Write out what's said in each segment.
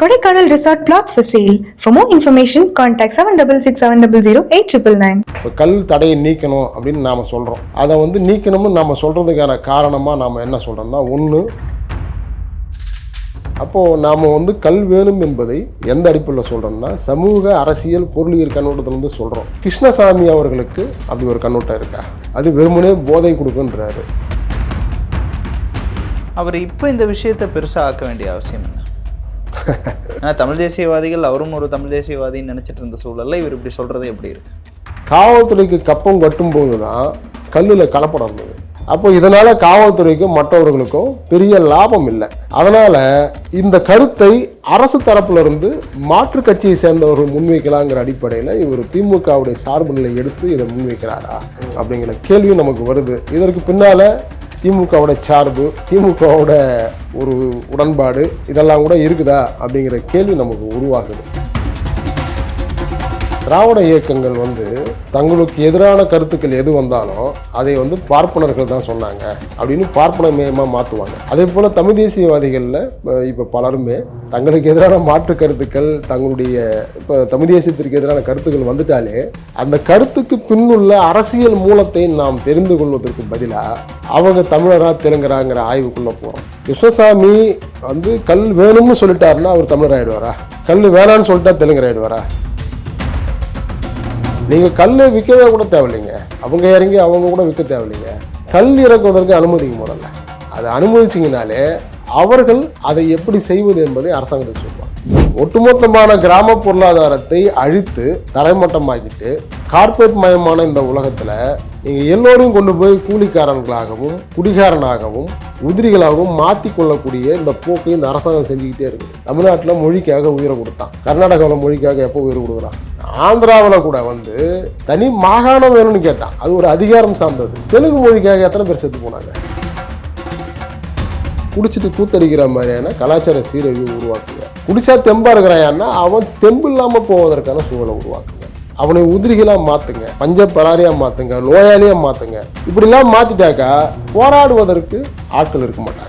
Kodaikanal Resort plots for sale. For more information, contact 7667008999. இப்போ கல் தடையை நீக்கணும் அப்படின்னு நாம் சொல்கிறோம் அதை வந்து நீக்கணும்னு நாம் சொல்கிறதுக்கான காரணமாக நாம் என்ன சொல்கிறோம்னா ஒன்று அப்போது நாம் வந்து கல் வேணும் என்பதை எந்த அடிப்படையில் சொல்கிறோம்னா சமூக அரசியல் பொருளியல் கண்ணோட்டத்திலேருந்து சொல்கிறோம் கிருஷ்ணசாமி அவர்களுக்கு அப்படி ஒரு கண்ணோட்டம் இருக்கா? அது வெறுமனே போதை கொடுக்குன்றாரு. அவர் இப்போ இந்த விஷயத்தை பெருசாக ஆக்க வேண்டிய அவசியம் என்ன ஆனால் தமிழ் தேசியவாதிகள் அவரும் ஒரு தமிழ் தேசியவாதின்னு நினச்சிட்டு இருந்த சூழலில் இவர் இப்படி சொல்கிறது எப்படி இருக்கு? காவல்துறைக்கு கப்பம் கட்டும்போது தான் கல்லில் கலப்படம் இருந்தது அப்போ இதனால் காவல்துறைக்கும் மற்றவர்களுக்கும் பெரிய லாபம் இல்லை. அதனால் இந்த கருத்தை அரசு தரப்பிலிருந்து மாற்று மாற்றுக் கட்சியை சேர்ந்தவர்கள் முன்வைக்கலாங்கிற அடிப்படையில் இவர் திமுகவுடைய சார்பு நிலை எடுத்து இதை முன்வைக்கிறாரா அப்படிங்கிற கேள்வி நமக்கு வருது. இதற்கு பின்னால் திமுகவோட சார்பு திமுகவோட ஒரு உடன்பாடு இதெல்லாம் கூட இருக்குதா அப்படிங்கிற கேள்வி நமக்கு உருவாகுது. திராவிட இயக்கங்கள் வந்து தங்களுக்கு எதிரான கருத்துக்கள் எது வந்தாலும் அதை வந்து பார்ப்பனர்கள் தான் சொன்னாங்க அப்படின்னு பார்ப்பனமயமாக மாற்றுவாங்க அதே போல் தமிழ் தேசியவாதிகளில் இப்போ பலருமே தங்களுக்கு எதிரான மாற்று கருத்துக்கள் தங்களுடைய இப்போ தமிழ் தேசியத்திற்கு எதிரான கருத்துக்கள் வந்துட்டாலே அந்த கருத்து பின்னுள்ள அரசியல் மூலத்தை நாம் தெரிந்து கொள்வதற்கு பதிலாக அவங்க தமிழரா தெலுங்கராங்கிற ஆய்வுக்குள்ளே போகிறோம் கிருஷ்ணசாமி வந்து கல் வேணும்னு சொல்லிட்டாருன்னா அவர் தமிழர் ஆகிடுவாரா கல் வேணான்னு சொல்லிட்டா தெலுங்கர் ஆகிடுவாரா நீங்கள் கல் விற்கவே கூட தேவையில்லைங்க. அவங்க இறங்கி அவங்க கூட விற்க தேவையில்லைங்க. கல் இறக்குவதற்கு அனுமதிக்க முதல்ல அதை அனுமதிச்சிங்கனாலே அவர்கள் அதை எப்படி செய்வது என்பதை அரசாங்கத்துக்கு சொல்லுவாங்க. ஒட்டுமொத்தமான கிராம பொருளாதாரத்தை அழித்து தரைமட்டமாக்கிட்டு கார்ப்பரேட் மயமான இந்த உலகத்தில் நீங்கள் எல்லோரும் கொண்டு போய் கூலிக்காரர்களாகவும் குடிகாரனாகவும் உதிரிகளாகவும் மாற்றி கொள்ளக்கூடிய இந்த போக்கை இந்த அரசாங்கம் செஞ்சுக்கிட்டே இருக்குது தமிழ்நாட்டில் மொழிக்காக உயிரை கொடுத்தான். கர்நாடகாவில் மொழிக்காக எப்போ உயிர் கொடுக்குறான்? ஆந்திராவில் கூட வந்து தனி மாகாணம் வேணும்னு கேட்டான். அது ஒரு அதிகாரம் சார்ந்தது. தெலுங்கு மொழிக்காக எத்தனை பேர் செத்து போனாங்க? குடிச்சிட்டு கூத்தடிக்கிற மாதிரியான கலாச்சார சீரழிவு உருவாக்குங்க. குடிச்சா தெம்பா இருக்கிறாயான்னா அவன் தெம்பு இல்லாமல் போவதற்கான சூழலை உருவாக்குங்க. அவனை உதிரிகளாக மாற்றுங்க பஞ்ச பராரியாக மாற்றுங்க நோயாளியாக மாற்றுங்க இப்படிலாம் மாற்றிட்டாக்கா போராடுவதற்கு ஆட்கள் இருக்க மாட்டாங்க.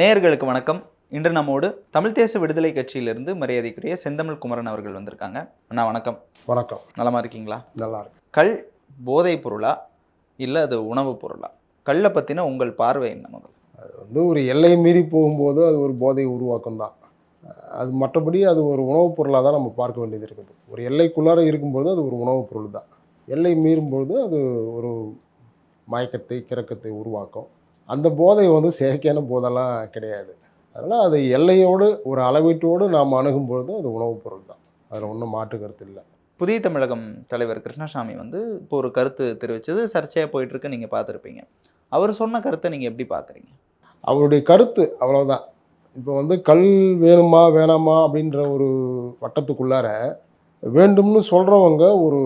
நேயர்களுக்கு வணக்கம். இன்று நம்மோடு தமிழ் தேச விடுதலை கட்சியிலிருந்து மரியாதைக்குரிய செந்தமிழ் குமரன் அவர்கள் வந்திருக்காங்க. அண்ணா வணக்கம். வணக்கம். நலமா இருக்கீங்களா? நல்லா இருக்கு. கல் போதைப் பொருளா? இல்லை அது உணவுப் பொருளா? கல்லை பற்றின உங்கள் பார்வை என்ன முதல் அது வந்து ஒரு எல்லை மீறி போகும்போது அது ஒரு போதை உருவாக்கம் தான். அது மற்றபடி அது ஒரு உணவுப் பொருளாக தான் நம்ம பார்க்க வேண்டியது இருக்குது. ஒரு எல்லைக்குள்ளார இருக்கும்போது அது ஒரு உணவுப் பொருள் தான். எல்லை மீறும்பொழுது அது ஒரு மயக்கத்தை கிறக்கத்தை உருவாக்கும். அந்த போதை வந்து செயற்கையான போதெல்லாம் கிடையாது. அதனால் அது எல்லையோடு ஒரு அளவீட்டோடு நாம் அணுகும்பொழுது அது உணவுப் பொருள் தான். அதில் ஒன்றும் மாற்று கருத்து இல்லை. புதிய தமிழகம் தலைவர் கிருஷ்ணசாமி வந்து இப்போ ஒரு கருத்து தெரிவித்தது சர்ச்சையாக போயிட்டு இருக்கு நீங்கள் பார்த்துருப்பீங்க. அவர் சொன்ன கருத்தை நீங்கள் எப்படி பார்க்குறீங்க? அவருடைய கருத்து அவ்வளவுதான். இப்போ வந்து கல் வேணுமா வேணாமா அப்படின்ற ஒரு வட்டத்துக்குள்ளார வேண்டும்னு சொல்கிறவங்க ஒரு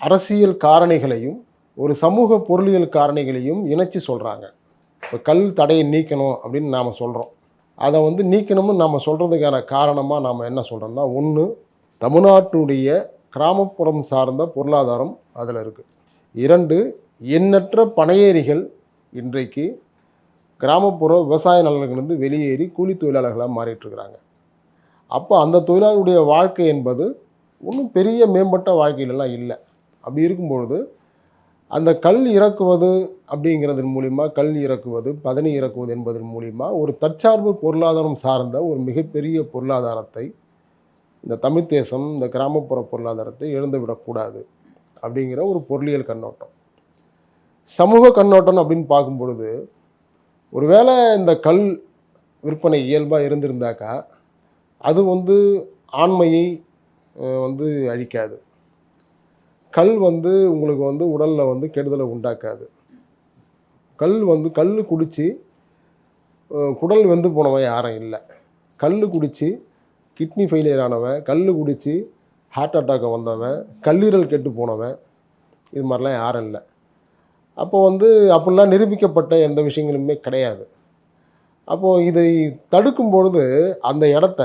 அரசியல் காரணிகளையும் ஒரு சமூக பொருளியல் காரணிகளையும் இணைச்சி சொல்கிறாங்க இப்போ கல் தடையை நீக்கணும் அப்படின்னு நாம் சொல்கிறோம் அதை வந்து நீக்கணும்னு நம்ம சொல்கிறதுக்கான காரணமாக நாம் என்ன சொல்கிறோம்னா ஒன்று தமிழ்நாட்டினுடைய கிராமப்புறம் சார்ந்த பொருளாதாரம் அதில் இருக்குது இரண்டு எண்ணற்ற பனையேரிகள் இன்றைக்கு கிராமப்புற விவசாய நலன்களிலிருந்து வெளியேறி கூலி தொழிலாளர்களாக மாறிட்டு இருக்கிறாங்க அப்போ அந்த தொழிலாளருடைய வாழ்க்கை என்பது ஒன்றும் பெரிய மேம்பட்ட வாழ்க்கையிலலாம் இல்லை. அப்படி இருக்கும்பொழுது அந்த கல் இறக்குவது அப்படிங்கிறதன் மூலிமா கல் இறக்குவது பதனி இறக்குவது என்பதன் மூலிமா ஒரு தற்சார்பு பொருளாதாரம் சார்ந்த ஒரு மிகப்பெரிய பொருளாதாரத்தை இந்த தமிழ் தேசம் இந்த கிராமப்புற பொருளாதாரத்தை இழந்துவிடக்கூடாது அப்படிங்கிற ஒரு பொருளியல் கண்ணோட்டம். சமூக கண்ணோட்டம் அப்படின்னு பார்க்கும் பொழுது ஒருவேளை இந்த கல் விற்பனை இயல்பாக இருந்திருந்தாக்கா அது வந்து ஆண்மையை வந்து அழிக்காது. கல் வந்து உங்களுக்கு வந்து உடலில் வந்து கெடுதலை உண்டாக்காது. கல் வந்து கல் குடித்து குடல் வெந்து போனவன் யாரும் இல்லை. கல் குடித்து கிட்னி ஃபெயிலியர் ஆனவன் கல் குடித்து ஹார்ட் அட்டாக் வந்தவன் கல்லீரல் கெட்டு போனவன் இது மாதிரிலாம் யாரும் இல்லை. அப்போ வந்து அப்படிலாம் நிரூபிக்கப்பட்ட எந்த விஷயங்களுமே கிடையாது. அப்போது இதை தடுக்கும் பொழுது அந்த இடத்த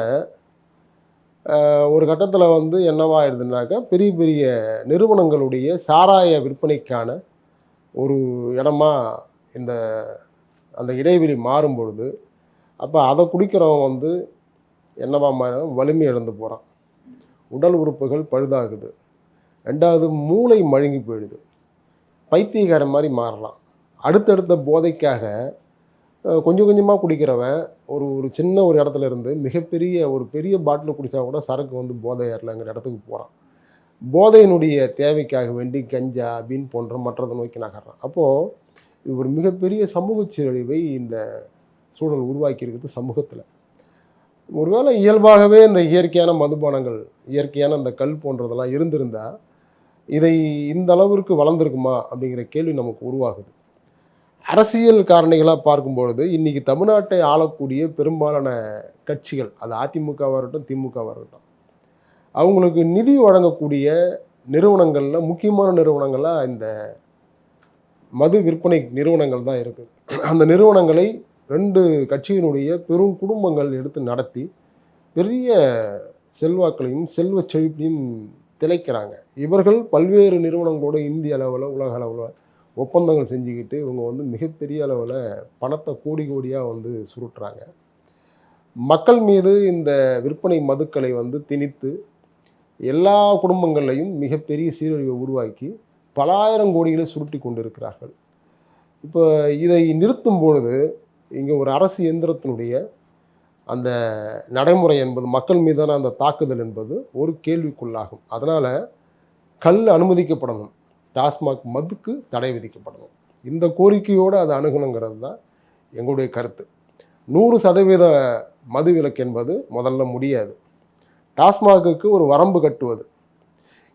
ஒரு கட்டத்தில் வந்து என்னவா ஆயிடுதுனாக்கா பெரிய பெரிய நிறுவனங்களுடைய சாராய விற்பனைக்கான ஒரு இடமா இந்த அந்த இடைவெளி மாறும் பொழுது அப்போ அதை குடிக்கிறவன் வந்து என்னவா மாறும் வலிமை இழந்து போகிறான் உடல் உறுப்புகள் பழுதாகுது. ரெண்டாவது மூளை மழுங்கி போயிடுது. பைத்தியக்காரன் மாதிரி மாறலாம். அடுத்தடுத்த போதைக்காக கொஞ்சம் கொஞ்சமாக குடிக்கிறவன் ஒரு ஒரு சின்ன ஒரு இடத்துல இருந்து மிகப்பெரிய ஒரு பெரிய பாட்டில் குடித்தா கூட சரக்கு வந்து போதை ஏறலைங்கிற இடத்துக்கு போகிறான் போதையினுடைய தேவைக்காக வேண்டி கஞ்சா பீன் போன்ற மற்றதை நோக்கி நகர்றான். அப்போது இது ஒரு மிகப்பெரிய சமூக சீரழிவை இந்த சூழல் உருவாக்கி இருக்குது சமூகத்தில். ஒருவேளை இயல்பாகவே இந்த இயற்கையான மதுபானங்கள் இயற்கையான அந்த கல் போன்றதெல்லாம் இருந்திருந்தால் இதை இந்த அளவிற்கு வளர்ந்துருக்குமா அப்படிங்கிற கேள்வி நமக்கு உருவாகுது. அரசியல் காரணிகளாக பார்க்கும்பொழுது இன்றைக்கி தமிழ்நாட்டை ஆளக்கூடிய பெரும்பாலான கட்சிகள் அது அதிமுகவாக இருக்கட்டும் திமுகவாக இருக்கட்டும் அவங்களுக்கு நிதி வழங்கக்கூடிய நிறுவனங்களில் முக்கியமான நிறுவனங்களாக இந்த மது விற்பனை நிறுவனங்கள் தான் இருக்குது. அந்த நிறுவனங்களை ரெண்டு கட்சியினுடைய பெரும் குடும்பங்கள் எடுத்து நடத்தி பெரிய செல்வாக்களையும் செல்வ செழிப்பையும் திளைக்கிறாங்க. இவர்கள் பல்வேறு நிறுவனங்களோட இந்திய அளவில் உலக அளவில் ஒப்பந்தங்கள் செஞ்சுக்கிட்டு இவங்க வந்து மிகப்பெரிய அளவில் பணத்தை கோடி கோடியாக வந்து சுருட்டுறாங்க. மக்கள் மீது இந்த விற்பனை மதுக்களை வந்து திணித்து எல்லா குடும்பங்கள்லையும் மிகப்பெரிய சீரழிவை உருவாக்கி பலாயிரம் கோடிகளை சுருட்டி கொண்டிருக்கிறார்கள். இப்போ இதை நிறுத்தும் பொழுது இங்கே ஒரு அரசு இயந்திரத்தினுடைய அந்த நடைமுறை என்பது மக்கள் மீதான அந்த தாக்குதல் என்பது ஒரு கேள்விக்குள்ளாகும். அதனால் கல் அனுமதிக்கப்படணும். டாஸ்மாக் மதுக்கு தடை விதிக்கப்படணும். இந்த கோரிக்கையோடு அதை அணுகணுங்கிறது தான் எங்களுடைய கருத்து. நூறு சதவீத மது விலக்கு என்பது முதல்ல முடியாது. டாஸ்மாகுக்கு ஒரு வரம்பு கட்டுவது.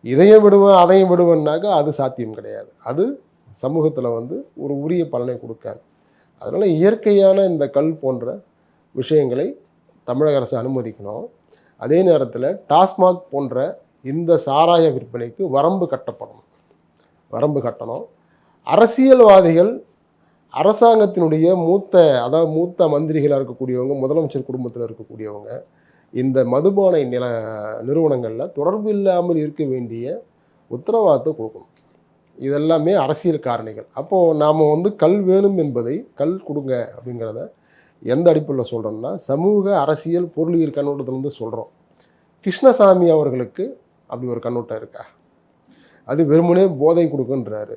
இதையும் விடுவேன் அதையும் விடுவேன்னாக்கா அது சாத்தியம் கிடையாது. அது சமூகத்தில் வந்து ஒரு உரிய பலனை கொடுக்காது. அதனால் இயற்கையான இந்த கல் போன்ற விஷயங்களை தமிழக அரசு அனுமதிக்கணும். அதே நேரத்தில் டாஸ்மாக் போன்ற இந்த சாராய விற்பனைக்கு வரம்பு கட்டப்படணும். வரம்பு கட்டணும். அரசியல்வாதிகள் அரசாங்கத்தினுடைய மூத்த அதாவது மூத்த மந்திரிகளாக இருக்கக்கூடியவங்க முதலமைச்சர் குடும்பத்தில் இருக்கக்கூடியவங்க இந்த மதுபானை நில நிறுவனங்களில் தொடர்பு இல்லாமல் இருக்க வேண்டிய உத்தரவாதத்தை கொடுக்கணும். இதெல்லாமே அரசியல் காரணிகள். அப்போது நாம் வந்து கல் வேணும் என்பதை கல் கொடுங்க அப்படிங்கிறத எந்த அடிப்படையில் சொல்கிறோம்னா சமூக அரசியல் பொருளியல் கண்ணோட்டத்திலேருந்து சொல்கிறோம் கிருஷ்ணசாமி அவர்களுக்கு அப்படி ஒரு கண்ணோட்டம் இருக்கா? அது வெறுமனே போதை கொடுக்குன்றாரு.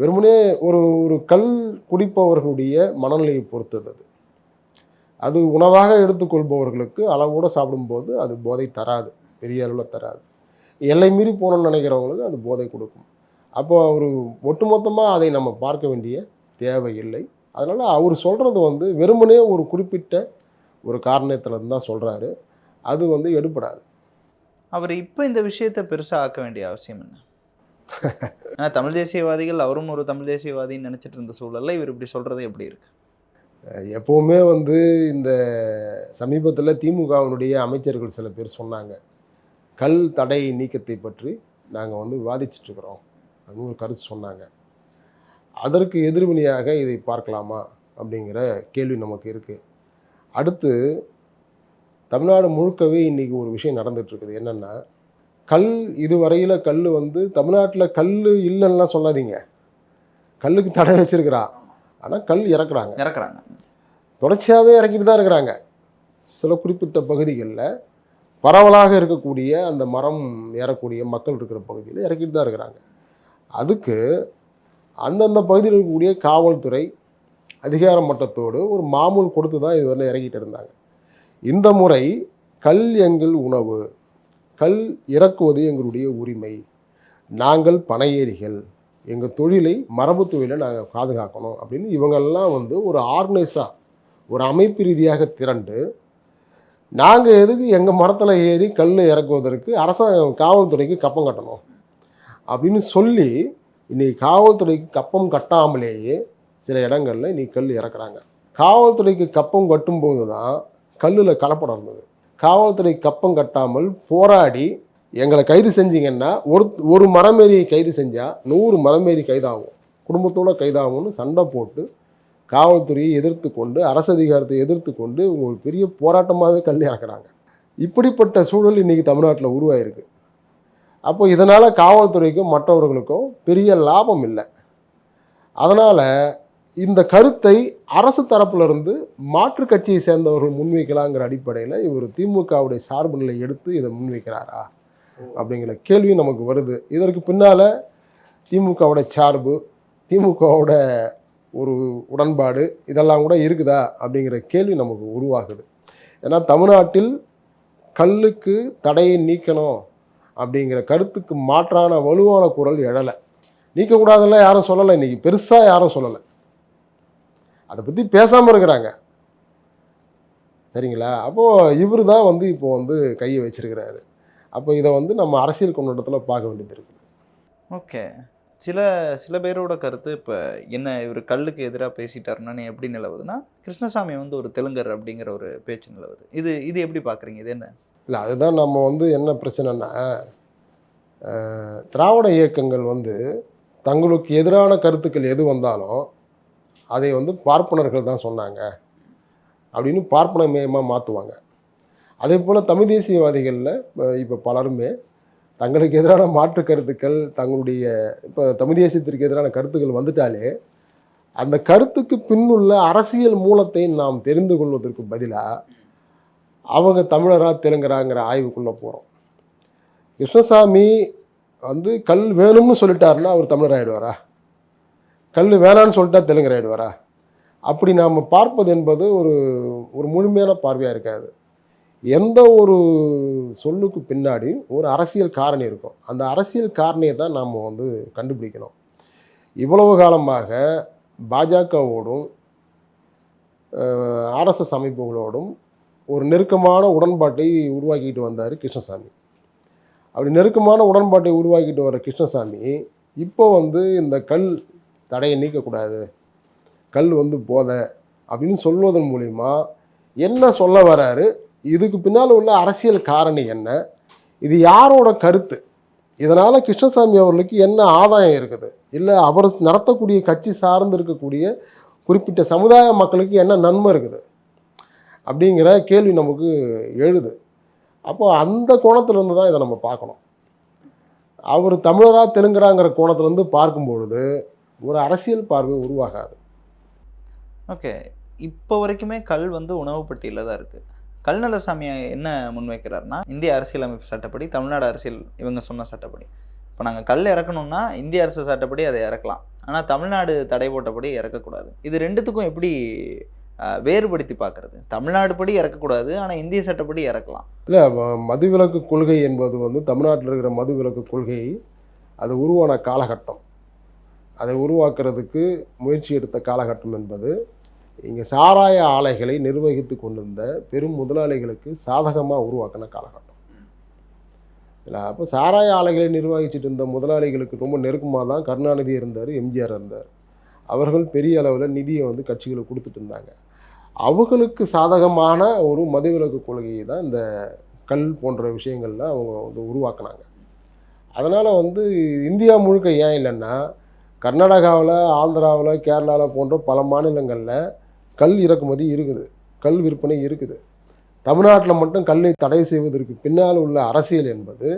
வெறுமனே ஒரு ஒரு கல் குடிப்பவர்களுடைய மனநிலையை பொறுத்தது அது. அது உணவாக எடுத்துக்கொள்பவர்களுக்கு அளவோடு சாப்பிடும்போது அது போதை தராது பெரிய அளவில் தராது. எல்லை மீறி போகணும்னு நினைக்கிறவங்களுக்கு அது போதை கொடுக்கும். அப்போ ஒரு ஒட்டுமொத்தமாக அதை நம்ம பார்க்க வேண்டிய தேவை இல்லை. அதனால் அவர் சொல்கிறது வந்து வெறுமனே ஒரு குறிப்பிட்ட ஒரு காரணத்தில் தான் சொல்கிறாரு அது வந்து எடுபடாது. அவர் இப்போ இந்த விஷயத்தை பெருசாக ஆக்க வேண்டிய அவசியம் என்ன? ஏன்னா தமிழ் தேசியவாதிகள் அவரும் ஒரு தமிழ் தேசியவாதின்னு நினச்சிட்டு இருந்த சூழலில் இவர் இப்படி சொல்கிறது எப்படி இருக்கு? எப்போவுமே வந்து இந்த சமீபத்தில் திமுகவினுடைய அமைச்சர்கள் சில பேர் சொன்னாங்க கல் தடை நீக்கத்தை பற்றி நாங்கள் வந்து விவாதிச்சிட்ருக்குறோம் அப்படின்னு ஒரு கருத்து சொன்னாங்க. அதற்கு எதிர்வினையாக இதை பார்க்கலாமா அப்படிங்கிற கேள்வி நமக்கு இருக்குது அடுத்து தமிழ்நாடு முழுக்கவே இன்றைக்கி ஒரு விஷயம் நடந்துட்டு இருக்குது என்னென்னா கல் இதுவரையில் கல் வந்து தமிழ்நாட்டில் கல் இல்லைன்னா சொல்லாதீங்க. கல்லுக்கு தடை வச்சிருக்கிறா. ஆனால் கல் இறக்குறாங்க. இறக்குறாங்க. தொடர்ச்சியாகவே இறக்கிட்டு தான் இருக்கிறாங்க. சில குறிப்பிட்ட பகுதிகளில் பரவலாக இருக்கக்கூடிய அந்த மரம் ஏறக்கூடிய மக்கள் இருக்கிற பகுதியில் இறக்கிட்டு தான் இருக்கிறாங்க. அதுக்கு அந்தந்த பகுதியில் இருக்கக்கூடிய காவல்துறை அதிகார மட்டத்தோடு ஒரு மாமூல் கொடுத்து தான் இதுவரை இறக்கிட்டு இருந்தாங்க. இந்த முறை கல் எங்கள் உணவு கல் இறக்குவது எங்களுடைய உரிமை. நாங்கள் பனையேறிகள் எங்கள் தொழிலை மரபு தொழிலை நாங்கள் பாதுகாக்கணும் அப்படின்னு இவங்கெல்லாம் வந்து ஒரு ஆர்கனைஸாக ஒரு அமைப்பு ரீதியாக திரண்டு நாங்கள் எதுக்கு எங்கள் மரத்தில் ஏறி கல் இறக்குவதற்கு அரசாங்கம் காவல்துறைக்கு கப்பம் கட்டணும் அப்படின்னு சொல்லி இன்றைக்கி காவல்துறைக்கு கப்பம் கட்டாமலேயே சில இடங்களில் இன்றைக்கி கல் இறக்குறாங்க. காவல்துறைக்கு கப்பம் கட்டும்போது தான் கல்லில் கலப்படம் இருந்தது. காவல்துறை கப்பம் கட்டாமல் போராடி எங்களை கைது செஞ்சீங்கன்னா ஒரு ஒரு மரமேறியை கைது செஞ்சால் நூறு மரமேறி கைதாகும். குடும்பத்தோட கைதாகும்னு சண்டை போட்டு காவல்துறையை எதிர்த்து கொண்டு அரசு அதிகாரத்தை எதிர்த்து கொண்டு இவங்க ஒரு பெரிய போராட்டமாகவே கல் இறக்குறாங்க இப்படிப்பட்ட சூழல் இன்றைக்கி தமிழ்நாட்டில் உருவாயிருக்கு. அப்போ இதனால் காவல்துறைக்கும் மற்றவர்களுக்கும் பெரிய லாபம் இல்லை. அதனால் இந்த கருத்தை அரசு தரப்பிலிருந்து மாற்று கட்சியை சேர்ந்தவர்கள் முன்வைக்கலாங்கிற அடிப்படையில் இவர் திமுகவுடைய சார்பு நிலை எடுத்து இதை முன்வைக்கிறாரா அப்படிங்கிற கேள்வி நமக்கு வருது. இதற்கு பின்னால் திமுகவோட சார்பு திமுகவோட ஒரு உடன்பாடு இதெல்லாம் கூட இருக்குதா அப்படிங்கிற கேள்வி நமக்கு உருவாகுது. ஏன்னா தமிழ்நாட்டில் கல்லுக்கு தடையை நீக்கணும் அப்படிங்கிற கருத்துக்கு மாற்றான வலுவான குரல் எழலை. நீக்கக்கூடாதுலாம் யாரும் சொல்லலை. இன்றைக்கி பெருசாக யாரும் சொல்லலை. அதை பற்றி பேசாமல் இருக்கிறாங்க. சரிங்களா? அப்போது இவர் தான் வந்து இப்போ வந்து கையை வச்சிருக்கிறாரு. அப்போ இதை வந்து நம்ம அரசியல் கொண்டாட்டத்தில் பார்க்க வேண்டியது இருக்குது. ஓகே. சில சில பேரோட கருத்து இப்போ என்ன இவர் கல்லுக்கு எதிராக பேசிட்டாருன்னு எப்படி நிலவுதுன்னா கிருஷ்ணசாமி வந்து ஒரு தெலுங்கர் அப்படிங்கிற ஒரு பேச்சு நிலவுது. இது இது எப்படி பார்க்குறீங்க இது என்ன? இல்லை அதுதான் நம்ம வந்து என்ன பிரச்சனைன்னா அஹ், திராவிட இயக்கங்கள் வந்து தங்களுக்கு எதிரான கருத்துக்கள் எது வந்தாலும் அதை வந்து பார்ப்பனர்கள் தான் சொன்னாங்க அப்படின்னு பார்ப்பனமயமாக மாற்றுவாங்க அதே போல் தமிழ் தேசியவாதிகளில் இப்போ பலருமே தங்களுக்கு எதிரான மாற்று கருத்துக்கள் தங்களுடைய இப்போ தமிழ் தேசியத்திற்கு எதிரான கருத்துக்கள் வந்துட்டாலே அந்த கருத்துக்கு பின்னுள்ள அரசியல் மூலத்தை நாம் தெரிந்து கொள்வதற்கு பதிலாக அவங்க தமிழரா தெலுங்கராங்கிற ஆய்வுக்குள்ளே போகிறோம் கிருஷ்ணசாமி வந்து கல் வேணும்னு சொல்லிட்டாருன்னா அவர் தமிழராயிடுவாரா? கல் வேணான்னு சொல்லிட்டா தெலுங்கு ரைடு வரா அப்படி நாம் பார்ப்பது என்பது ஒரு ஒரு முழுமையான பார்வையாக இருக்காது. எந்த ஒரு சொல்லுக்கு பின்னாடி ஒரு அரசியல் காரணி இருக்கும். அந்த அரசியல் காரணியை தான் நாம் வந்து கண்டுபிடிக்கணும். இவ்வளவு காலமாக பாஜகவோடும் ஆர்எஸ்எஸ் அமைப்புகளோடும் ஒரு நெருக்கமான உடன்பாட்டை உருவாக்கிட்டு வந்தார் கிருஷ்ணசாமி. அப்படி நெருக்கமான உடன்பாட்டை உருவாக்கிட்டு வர கிருஷ்ணசாமி இப்போ வந்து இந்த கல் தடையை நீக்கக்கூடாது. கல் வந்து போத அப்படின்னு சொல்வதன் மூலிமா என்ன சொல்ல வராரு? இதுக்கு பின்னால் உள்ள அரசியல் காரணி என்ன? இது யாரோட கருத்து? இதனால் கிருஷ்ணசாமி அவர்களுக்கு என்ன ஆதாயம் இருக்குது? இல்லை அவர் நடத்தக்கூடிய கட்சி சார்ந்து இருக்கக்கூடிய குறிப்பிட்ட சமுதாய மக்களுக்கு என்ன நன்மை இருக்குது? அப்படிங்கிற கேள்வி நமக்கு எழுது. அப்போ அந்த கோணத்திலேருந்து தான் இதை நம்ம பார்க்கணும். அவர் தமிழராக தெலுங்கராங்கிற பார்க்கும் பார்க்கும்பொழுது ஒரு அரசியல் பார்வை உருவாகாது. ஓகே. இப்போ வரைக்குமே கல் வந்து உணவு பட்டியலில் தான் இருக்குது கல்நலசாமி என்ன முன்வைக்கிறாருன்னா இந்திய அரசியலமைப்பு சட்டப்படி தமிழ்நாடு அரசியல் இவங்க சொன்ன சட்டப்படி. இப்போ நாங்கள் கல் இறக்கணும்னா இந்திய அரசு சட்டப்படி அதை இறக்கலாம். ஆனால் தமிழ்நாடு தடை போட்டபடி இறக்கக்கூடாது. இது ரெண்டுத்துக்கும் எப்படி வேறுபடுத்தி பார்க்கறது? தமிழ்நாடு படி இறக்கக்கூடாது ஆனால் இந்திய சட்டப்படி இறக்கலாம். இல்லை மதுவிலக்கு கொள்கை என்பது வந்து தமிழ்நாட்டில் இருக்கிற மதுவிலக்கு கொள்கை அது உருவான காலகட்டம். அதை உருவாக்குறதுக்கு முயற்சி எடுத்த காலகட்டம் என்பது இங்கே சாராய ஆலைகளை நிர்வகித்து கொண்டிருந்த பெரும் முதலாளிகளுக்கு சாதகமாக உருவாக்கின காலகட்டம். இல்லை அப்போ சாராய ஆலைகளை நிர்வகிச்சிட்டு இருந்த முதலாளிகளுக்கு ரொம்ப நெருக்கமாக தான் கருணாநிதி இருந்தார் எம்ஜிஆர் இருந்தார். அவர்கள் பெரிய அளவில் நிதியை வந்து கட்சிகளுக்கு கொடுத்துட்டு இருந்தாங்க. அவர்களுக்கு சாதகமான ஒரு மதுவிலக்கு கொள்கையை தான் இந்த கல் போன்ற விஷயங்களில் அவங்க வந்து உருவாக்குனாங்க. அதனால் வந்து இந்தியா முழுக்க ஏன் இல்லைன்னா கர்நாடகாவில் ஆந்திராவில் கேரளாவில் போன்ற பல மாநிலங்களில் கல் இறக்குமதி இருக்குது. கல் விற்பனை இருக்குது. தமிழ்நாட்டில் மட்டும் கல்லை தடை செய்வதற்கு பின்னால் உள்ள அரசியல் என்பது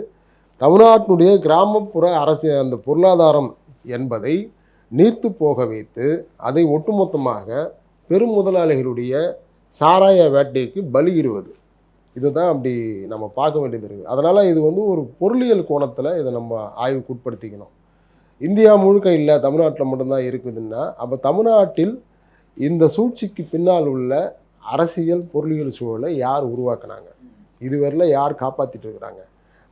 தமிழ்நாட்டினுடைய கிராமப்புற அரசியல் அந்த பொருளாதாரம் என்பதை நீர்த்து போக வைத்து அதை ஒட்டுமொத்தமாக பெரும் முதலாளிகளுடைய சாராய வேட்டைக்கு பலியிடுவது. இதுதான் அப்படி நம்ம பார்க்க வேண்டியது இருக்குது. அதனால் இது வந்து ஒரு பொருளியல் கோணத்தில் இதை நம்ம ஆய்வுக்கு உட்படுத்திக்கணும். இந்தியா முழுக்க இல்லை தமிழ்நாட்டில் மட்டும்தான் இருக்குதுன்னா அப்போ தமிழ்நாட்டில் இந்த சூழ்ச்சிக்கு பின்னால் உள்ள அரசியல் பொருளியல் சூழலை யார் உருவாக்குனாங்க? இதுவரையில் யார் காப்பாற்றிட்டு இருக்கிறாங்க?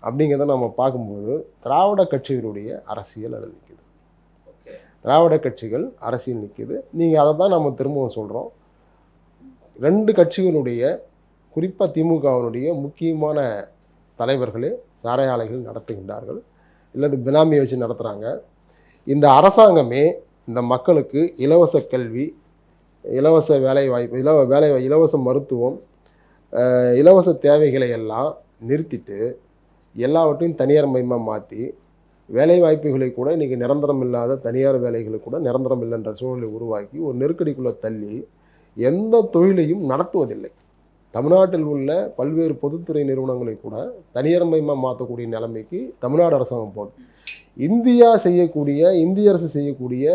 அப்படிங்கிறத நம்ம பார்க்கும்போது திராவிட கட்சிகளுடைய அரசியல் அதில் நிற்கிது திராவிட கட்சிகள் அரசியல் நிற்கிது நீங்கள் அதை தான் நம்ம திரும்பவும் சொல்கிறோம் ரெண்டு கட்சிகளுடைய குறிப்பாக திமுகவினுடைய முக்கியமான தலைவர்களே சாரையாலைகள் நடத்துகின்றார்கள். இல்லது பினாமியை வச்சு நடத்துகிறாங்க இந்த அரசாங்கமே இந்த மக்களுக்கு இலவச கல்வி இலவச வேலை வாய்ப்பு இலவ வேலை இலவச மருத்துவம் இலவச தேவைகளை எல்லாம் நிறுத்திட்டு எல்லாவற்றையும் தனியார் மயமாக மாற்றி வேலை வாய்ப்புகளை கூட இன்றைக்கி நிரந்தரம் இல்லாத தனியார் வேலைகளை கூட நிரந்தரம் இல்லைன்ற சூழலை உருவாக்கி ஒரு நெருக்கடிக்குள்ளே தள்ளி எந்த தொழிலையும் நடத்துவதில்லை. தமிழ்நாட்டில் உள்ள பல்வேறு பொதுத்துறை நிறுவனங்களை கூட தனியார் மயமாக மாற்றக்கூடிய நிலைமைக்கு தமிழ்நாடு அரசாங்கம் போகுது. இந்தியா செய்யக்கூடிய இந்திய அரசு செய்யக்கூடிய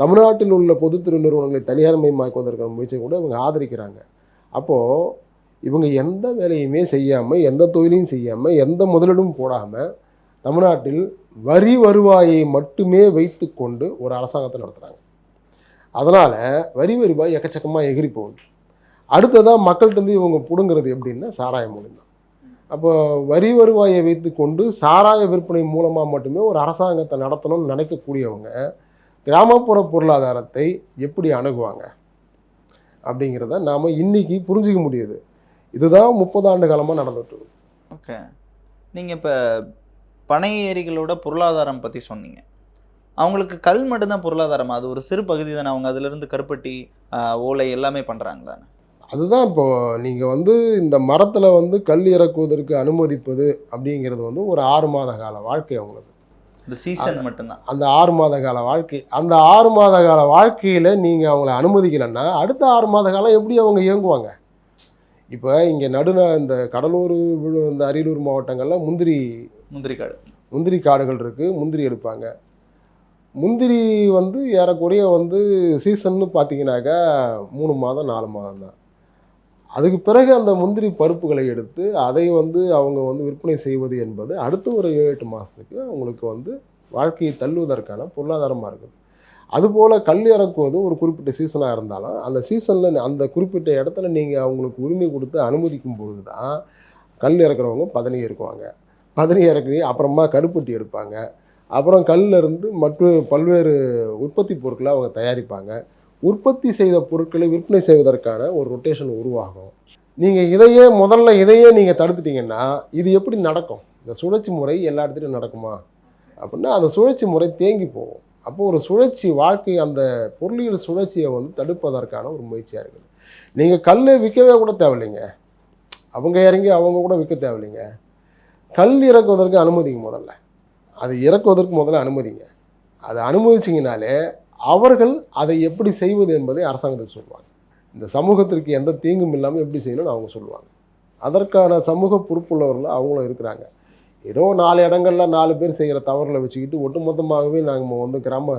தமிழ்நாட்டில் உள்ள பொதுத்துறை நிறுவனங்களை தனியார்மயமாக்குவதற்கான முயற்சியை கூட இவங்க ஆதரிக்கிறாங்க. அப்போது இவங்க எந்த வேலையுமே செய்யாமல் எந்த தொழிலையும் செய்யாமல் எந்த முதலீடும் போடாமல் தமிழ்நாட்டில் வரி வருவாயை மட்டுமே வைத்துக்கொண்டு ஒரு அரசாங்கத்தை நடத்துகிறாங்க அதனால் வரி வருவாய் எக்கச்சக்கமாக எகிரி போகுது அடுத்ததாக மக்கள்கிட்ட இவங்க பிடுங்கிறது எப்படின்னா சாராயம் மூலியம். தான் அப்போ வரி வருவாயை வைத்துக்கொண்டு சாராய விற்பனை மூலமாக மட்டுமே ஒரு அரசாங்கத்தை நடத்தணும்னு நினைக்கக்கூடியவங்க கிராமப்புற பொருளாதாரத்தை எப்படி அணுகுவாங்க? அப்படிங்கிறத நாம் இன்னைக்கு புரிஞ்சிக்க முடியுது. இதுதான் முப்பது ஆண்டு காலமாக நடந்துட்டு ஓகே. நீங்கள் இப்போ பனை ஏரிகளோட பொருளாதாரம் பற்றி சொன்னீங்க. அவங்களுக்கு கல் மட்டும்தான் பொருளாதாரம்? அது ஒரு சிறு பகுதி தானே. அவங்க அதிலிருந்து கருப்பட்டி ஓலை எல்லாமே பண்ணுறாங்களான்னு அதுதான் இப்போ நீங்கள் வந்து இந்த மரத்தில் வந்து கல் இறக்குவதற்கு அனுமதிப்பது அப்படிங்கிறது வந்து ஒரு ஆறு மாத கால வாழ்க்கை அவங்களுக்கு. இந்த சீசன் மட்டும்தான். அந்த ஆறு மாத கால வாழ்க்கை. அந்த ஆறு மாத கால வாழ்க்கையில் நீங்கள் அவங்கள அனுமதிக்கலைன்னா அடுத்த ஆறு மாத காலம் எப்படி அவங்க இயங்குவாங்க? இப்போ இங்கே நடுநா இந்த கடலூர் விழு- இந்த அரியலூர் மாவட்டங்களில் முந்திரி முந்திரிக்காடு முந்திரி காடுகள் இருக்குது முந்திரி எடுப்பாங்க. முந்திரி வந்து ஏறக்குறைய வந்து சீசன்னு பார்த்தீங்கன்னாக்கா மூணு மாதம் நாலு மாதம் தான் அதுக்கு பிறகு அந்த முந்திரி பருப்புகளை எடுத்து அதை வந்து அவங்க வந்து விற்பனை செய்வது என்பது அடுத்த ஒரு ஏழு எட்டு மாதத்துக்கு அவங்களுக்கு வந்து வாழ்க்கையை தள்ளுவதற்கான பொருளாதாரமாக இருக்குது. அதுபோல் கல் இறக்குவது ஒரு குறிப்பிட்ட சீசனாக இருந்தாலும் அந்த சீசனில் அந்த குறிப்பிட்ட இடத்துல நீங்கள் அவங்களுக்கு உரிமை கொடுத்து அனுமதிக்கும் பொழுது தான் கல் இறக்குறவங்க பதனி இருக்குவாங்க பதனி இறக்கி அப்புறமா கருப்பட்டி எடுப்பாங்க. அப்புறம் கல்லிருந்து மற்ற பல்வேறு உற்பத்தி பொருட்களை அவங்க தயாரிப்பாங்க. உற்பத்தி செய்த பொருட்களை விற்பனை செய்வதற்கான ஒரு ரொட்டேஷன் உருவாகும். நீங்கள் இதையே முதல்ல இதையே நீங்கள் தடுத்துட்டீங்கன்னா இது எப்படி நடக்கும்? இந்த சுழற்சி முறை எல்லா இடத்துலையும் நடக்குமா? அப்படின்னா அந்த சுழற்சி முறை தேங்கி போகும். அப்போ ஒரு சுழற்சி வாழ்க்கை அந்த பொருளியல் சுழற்சியை வந்து தடுப்பதற்கான ஒரு முயற்சியாக இருக்குது. நீங்கள் கல் விற்கவே கூட தேவையில்லைங்க. அவங்க இறங்கி அவங்க கூட விற்க தேவையில்லைங்க. கல் இறக்குவதற்கு அனுமதிங்க முதல்ல. அது இறக்குவதற்கு முதல்ல அனுமதிங்க. அதை அனுமதிச்சிங்கனாலே அவர்கள் அதை எப்படி செய்வது என்பதை அரசாங்கத்துக்கு சொல்லுவாங்க. இந்த சமூகத்திற்கு எந்த தீங்கும் இல்லாமல் எப்படி செய்யணும்னு அவங்க சொல்லுவாங்க. அதற்கான சமூக பொறுப்புள்ளவர்கள் அவங்களும் இருக்கிறாங்க. ஏதோ நாலு இடங்களில் நாலு பேர் செய்கிற தவறுகளை வச்சுக்கிட்டு ஒட்டுமொத்தமாகவே நாங்கள் வந்து கிராம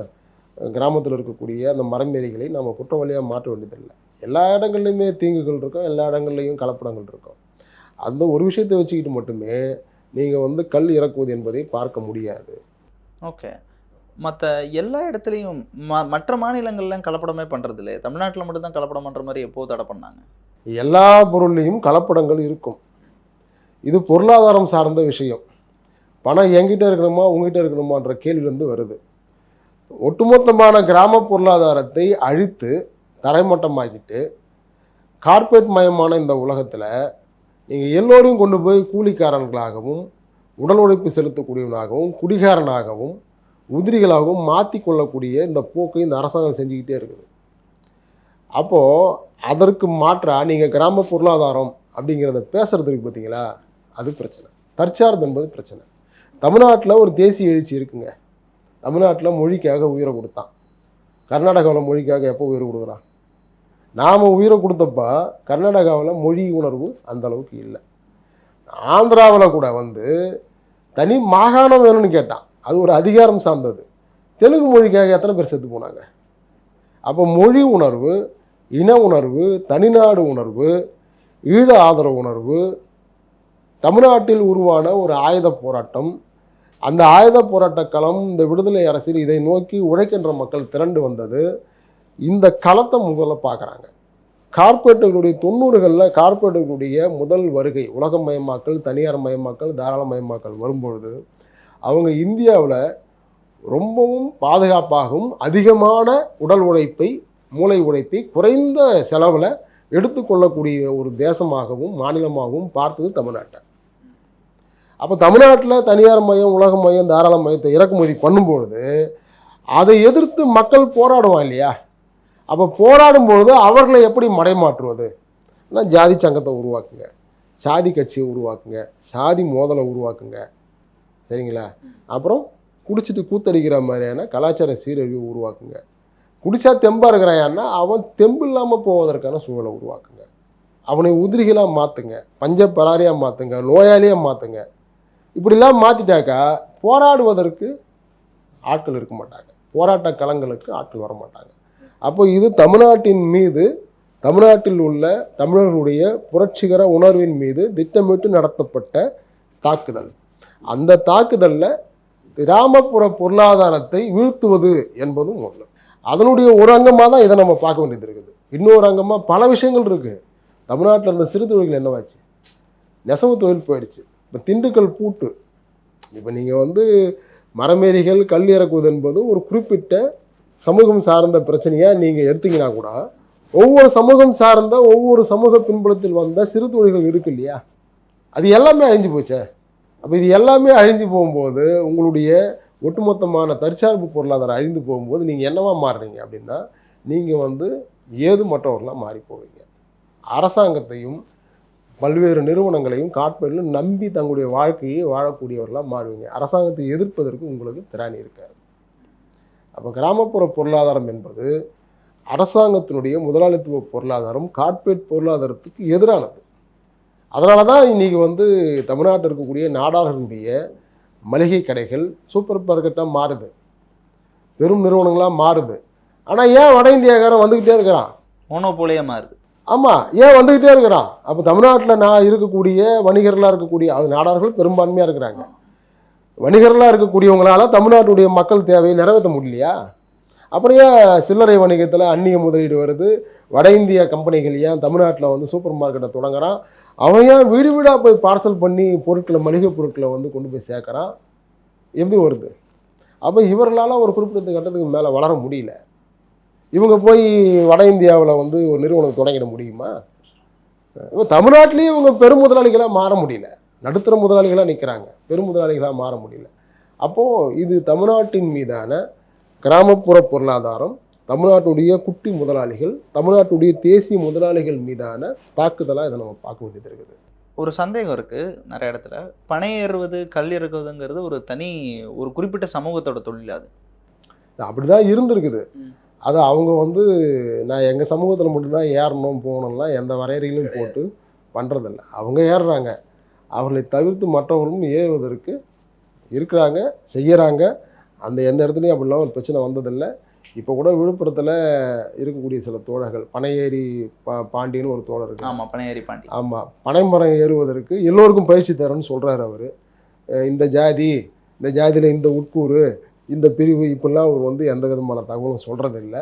கிராமத்தில் இருக்கக்கூடிய அந்த மரமேரிகளை நம்ம குற்றவாளியாக மாற்ற வேண்டியதில்லை. எல்லா இடங்கள்லையுமே தீங்குகள் இருக்கும் எல்லா இடங்கள்லையும் கலப்படங்கள் இருக்கும். அந்த ஒரு விஷயத்தை வச்சுக்கிட்டு மட்டுமே நீங்கள் வந்து கல் இறக்குவது என்பதை பார்க்க முடியாது. ஓகே. மற்ற எல்லா இடத்துலையும் ம மற்ற மாநிலங்கள்லாம் கலப்படமே பண்ணுறது இல்லையே தமிழ்நாட்டில் மட்டும்தான் கலப்படம் பண்ணுற மாதிரி எப்போ தடை பண்ணாங்க? எல்லா பொருள்லையும் கலப்படங்கள் இருக்கும். இது பொருளாதாரம் சார்ந்த விஷயம். பணம் எங்கிட்ட இருக்கணுமா உங்ககிட்ட இருக்கணுமான்ற கேள்வியிலேருந்து வருது. ஒட்டுமொத்தமான கிராம பொருளாதாரத்தை அழித்து தரைமட்டமாக்கிட்டு கார்ப்பரேட் மயமான இந்த உலகத்தில் நீங்கள் எல்லோரையும் கொண்டு போய் கூலிக்காரர்களாகவும் உடல் உழைப்பு செலுத்தக்கூடியவனாகவும் குடிகாரனாகவும் உதிரிகளாகவும் மாற்றிக்கொள்ளக்கூடிய இந்த போக்கை இந்த அரசாங்கம் செஞ்சுக்கிட்டே இருக்குது. அப்போது அதற்கு மாற்றாக நீங்கள் கிராம பொருளாதாரம் அப்படிங்கிறத பேசுகிறதுக்கு பார்த்தீங்களா? அது பிரச்சனை. தற்சார்பு என்பது பிரச்சனை. தமிழ்நாட்டில் ஒரு தேசிய எழுச்சி இருக்குங்க. தமிழ்நாட்டில் மொழிக்காக உயிரை கொடுத்தான். கர்நாடகாவில் மொழிக்காக எப்போ உயிரை கொடுக்குறான் நாம் உயிரை கொடுத்தப்ப கர்நாடகாவில் மொழி உணர்வு அந்த அளவுக்கு இல்லை. ஆந்திராவில் கூட வந்து தனி மாகாணம் வேணும்னு கேட்டான். அது ஒரு அதிகாரம் சார்ந்தது. தெலுங்கு மொழிக்காக எத்தனை பேர் செத்து போனாங்க? அப்போ மொழி உணர்வு இன உணர்வு தனிநாடு உணர்வு ஈழ ஆதரவு உணர்வு தமிழ்நாட்டில் உருவான ஒரு ஆயுத போராட்டம். அந்த ஆயுத போராட்ட களம் இந்த விடுதலை அரசில் இதை நோக்கி உழைக்கின்ற மக்கள் திரண்டு வந்தது. இந்த களத்தை முதல்ல பார்க்குறாங்க. கார்பரேட்டுகளுடைய தொண்ணூறுகளில் கார்பரேட்டுகளுடைய முதல் வருகை உலகமயமாக்கல் தனியார் மயமாக்கல் தாராளமயமாக்கல் வரும்பொழுது அவங்க இந்தியாவில் ரொம்பவும் பாதுகாப்பாகவும் அதிகமான உடல் உழைப்பை மூளை உழைப்பை குறைந்த செலவில் எடுத்துக்கொள்ளக்கூடிய ஒரு தேசமாகவும் மாநிலமாகவும் பார்த்தது தமிழ்நாட்டை. அப்போ தமிழ்நாட்டில் தனியார் மையம் உலக மையம் தாராள மையத்தை இறக்குமதி பண்ணும்பொழுது அதை எதிர்த்து மக்கள் போராடுவான் இல்லையா? அப்போ போராடும்பொழுது அவர்களை எப்படி மடைமாற்றுவது? ஜாதி சங்கத்தை உருவாக்குங்க சாதி கட்சியை உருவாக்குங்க சாதி மோதலை உருவாக்குங்க. சரிங்களா? அப்புறம் குடிச்சிட்டு கூத்தடிக்கிற மாதிரியான கலாச்சார சீரழிவை உருவாக்குங்க. குடிச்சா தெம்பாக இருக்கிறாயான்னா அவன் தெம்பு இல்லாமல் போவதற்கான சூழலை உருவாக்குங்க. அவனை உதிரிகளாக மாற்றுங்க பஞ்ச பராரியாக மாற்றுங்க நோயாளியாக மாற்றுங்க இப்படிலாம் மாற்றிட்டாக்கா போராடுவதற்கு ஆட்கள் இருக்க மாட்டாங்க. போராட்ட களங்களுக்கு ஆட்கள் வர மாட்டாங்க. அப்போ இது தமிழ்நாட்டின் மீது தமிழ்நாட்டில் உள்ள தமிழர்களுடைய புரட்சிகர உணர்வின் மீது திட்டமிட்டு நடத்தப்பட்ட தாக்குதல். அந்த தாக்குதலில் கிராமப்புற பொருளாதாரத்தை வீழ்த்துவது என்பதும் ஒன்று அதனுடைய ஒரு அங்கமாக தான் இதை நம்ம பார்க்க வேண்டியது இருக்குது. இன்னொரு அங்கமாக பல விஷயங்கள் இருக்குது தமிழ்நாட்டில் இருந்த சிறு தொழில்கள் என்னவாச்சு? நெசவு தொழில் போயிடுச்சு. இப்போ திண்டுக்கல் பூட்டு. இப்போ நீங்கள் வந்து மரமேறிகள் கல் இறக்குவது என்பது ஒரு குறிப்பிட்ட சமூகம் சார்ந்த பிரச்சனையாக நீங்கள் எடுத்தீங்கன்னா கூட ஒவ்வொரு சமூகம் சார்ந்த ஒவ்வொரு சமூக பின்புலத்தில் வந்த சிறு தொழில்கள் இருக்கு இல்லையா? அது எல்லாமே அழிஞ்சு போச்சே. அப்போ இது எல்லாமே அழிஞ்சு போகும்போது உங்களுடைய ஒட்டுமொத்தமான தற்சார்பு பொருளாதாரம் அழிந்து போகும்போது நீங்கள் என்னவா மாறுறீங்க அப்படின்னா நீங்கள் வந்து ஏது மற்றவர்களாக மாறி போவீங்க. அரசாங்கத்தையும் பல்வேறு நிறுவனங்களையும் கார்ப்பரேட்லையும் நம்பி தங்களுடைய வாழ்க்கையை வாழக்கூடியவர்களாக மாறுவீங்க. அரசாங்கத்தை எதிர்ப்பதற்கு உங்களுக்கு திறன் இருக்காது. அப்போ கிராமப்புற பொருளாதாரம் என்பது அரசாங்கத்தினுடைய முதலாளித்துவ பொருளாதாரம் கார்ப்பரேட் பொருளாதாரத்துக்கு எதிரானது. அதனால தான் இன்றைக்கி வந்து தமிழ்நாட்டில் இருக்கக்கூடிய நாடார்களுடைய மளிகை கடைகள் சூப்பர் மார்க்கெட்டாக மாறுது. பெரும் நிறுவனங்களாக மாறுது. ஆனால் ஏன் வட இந்தியாக்காரன் வந்துக்கிட்டே இருக்கிறான்? மோனோபோலியாக மாறுது. ஆமாம் ஏன் வந்துக்கிட்டே இருக்கிறான்? அப்போ தமிழ்நாட்டில் நான் இருக்கக்கூடிய வணிகர்களாக இருக்கக்கூடிய அது நாடார்கள் பெரும்பான்மையாக இருக்கிறாங்க. வணிகர்களாக இருக்கக்கூடியவங்களால தமிழ்நாட்டுடைய மக்கள் தேவையை நிறைவேற்ற முடியலையா? அப்புறம் ஏன் சில்லறை வணிகத்தில் அந்நிய முதலீடு வருது? வட இந்திய கம்பெனிகள் ஏன் தமிழ்நாட்டில் வந்து சூப்பர் மார்க்கெட்டை தொடங்குறான்? அவன் ஏன் வீடு வீடாக போய் பார்சல் பண்ணி பொருட்களை மளிகை பொருட்களை வந்து கொண்டு போய் சேர்க்குறான்? எப்படி வருது? அப்போ இவர்களால் ஒரு குறிப்பிட்ட கட்டத்துக்கு மேலே வளர முடியல. இவங்க போய் வட இந்தியாவில் வந்து ஒரு நிறுவனம் தொடங்கிட முடியுமா? இப்போ தமிழ்நாட்டிலேயே இவங்க பெரும் முதலாளிகளாக மாற முடியல. நடுத்தர முதலாளிகளாக நிற்கிறாங்க பெரும் முதலாளிகளாக மாற முடியல. அப்போது இது தமிழ்நாட்டின் மீதான கிராமப்புற பொருளாதாரம் தமிழ்நாட்டுடைய குட்டி முதலாளிகள் தமிழ்நாட்டுடைய தேசிய முதலாளிகள் மீதான தாக்குதலாக இதை நம்ம பார்க்க வேண்டியது இருக்குது. ஒரு சந்தேகம் இருக்குது நிறைய இடத்துல. பனை ஏறுவது கல் இறக்குவதுங்கிறது ஒரு தனி ஒரு குறிப்பிட்ட சமூகத்தோட தொழில் அது. அப்படி தான் இருந்திருக்குது. அது அவங்க வந்து நான் எங்கள் சமூகத்தில் மட்டும்தான் ஏறணும் போகணும்லாம் எந்த வரையறையிலும் போட்டு பண்ணுறதில்ல அவங்க ஏறுறாங்க. அவர்களை தவிர்த்து மற்றவர்களும் ஏறுவதற்கு இருக்கிறாங்க செய்யறாங்க. அந்த எந்த இடத்துலையும் அப்படிலாம் ஒரு பிரச்சனை வந்ததில்லை. இப்போ கூட விழுப்புரத்தில் இருக்கக்கூடிய சில தோழர்கள் பனையேரி பா பாண்டியன்னு ஒரு தோழர் இருக்காங்க ஆமாம் பனை ஏறி பாண்டி. ஆமாம் பனைமரம் ஏறுவதற்கு எல்லோருக்கும் பயிற்சி தரேன்னு சொல்கிறாரு அவர். இந்த ஜாதி இந்த ஜாதியில் இந்த உட்கூறு இந்த பிரிவு இப்படிலாம் அவர் வந்து எந்த விதமான தகவலும் சொல்கிறதில்ல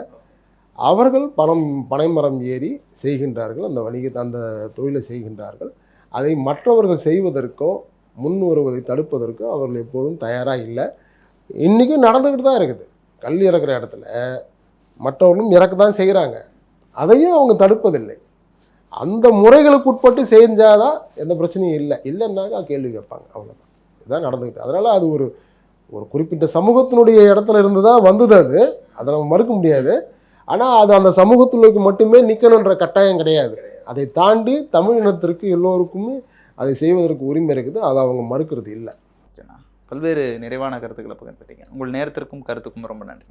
அவர்கள் பணம் பனைமரம் ஏறி செய்கின்றார்கள் அந்த வணிக அந்த தொழிலை செய்கின்றார்கள். அதை மற்றவர்கள் செய்வதற்கோ முன் வருவதை தடுப்பதற்கோ அவர்கள் எப்போதும் தயாராக இல்லை. இன்றைக்கும் நடந்துக்கிட்டு தான் இருக்குது. கல் இறக்குற இடத்துல மற்றவர்களும் இறக்க தான் செய்கிறாங்க அதையும் அவங்க தடுப்பதில்லை. அந்த முறைகளுக்கு உட்பட்டு செஞ்சாதான் எந்த பிரச்சனையும் இல்லை. இல்லைன்னாக்கா கேள்வி கேட்பாங்க. அவ்வளோதான் இதுதான் நடந்துக்கிட்டு அதனால் அது ஒரு ஒரு குறிப்பிட்ட சமூகத்தினுடைய இடத்துல இருந்து தான் வந்தது அது. அதை நம்ம மறுக்க முடியாது. ஆனால் அது அந்த சமூகத்திலுக்கு மட்டுமே நிற்கணுன்ற கட்டாயம் கிடையாது. அதை தாண்டி தமிழ் இனத்திற்கு எல்லோருக்குமே அதை செய்வதற்கு உரிமை இருக்குது. அதை அவங்க மறுக்கிறது இல்லை. பல்வேறு நிறைவான கருத்துக்களை பகிர்ந்துட்டீங்க. உங்கள் நேரத்திற்கும் கருத்துக்கும் ரொம்ப நன்றி.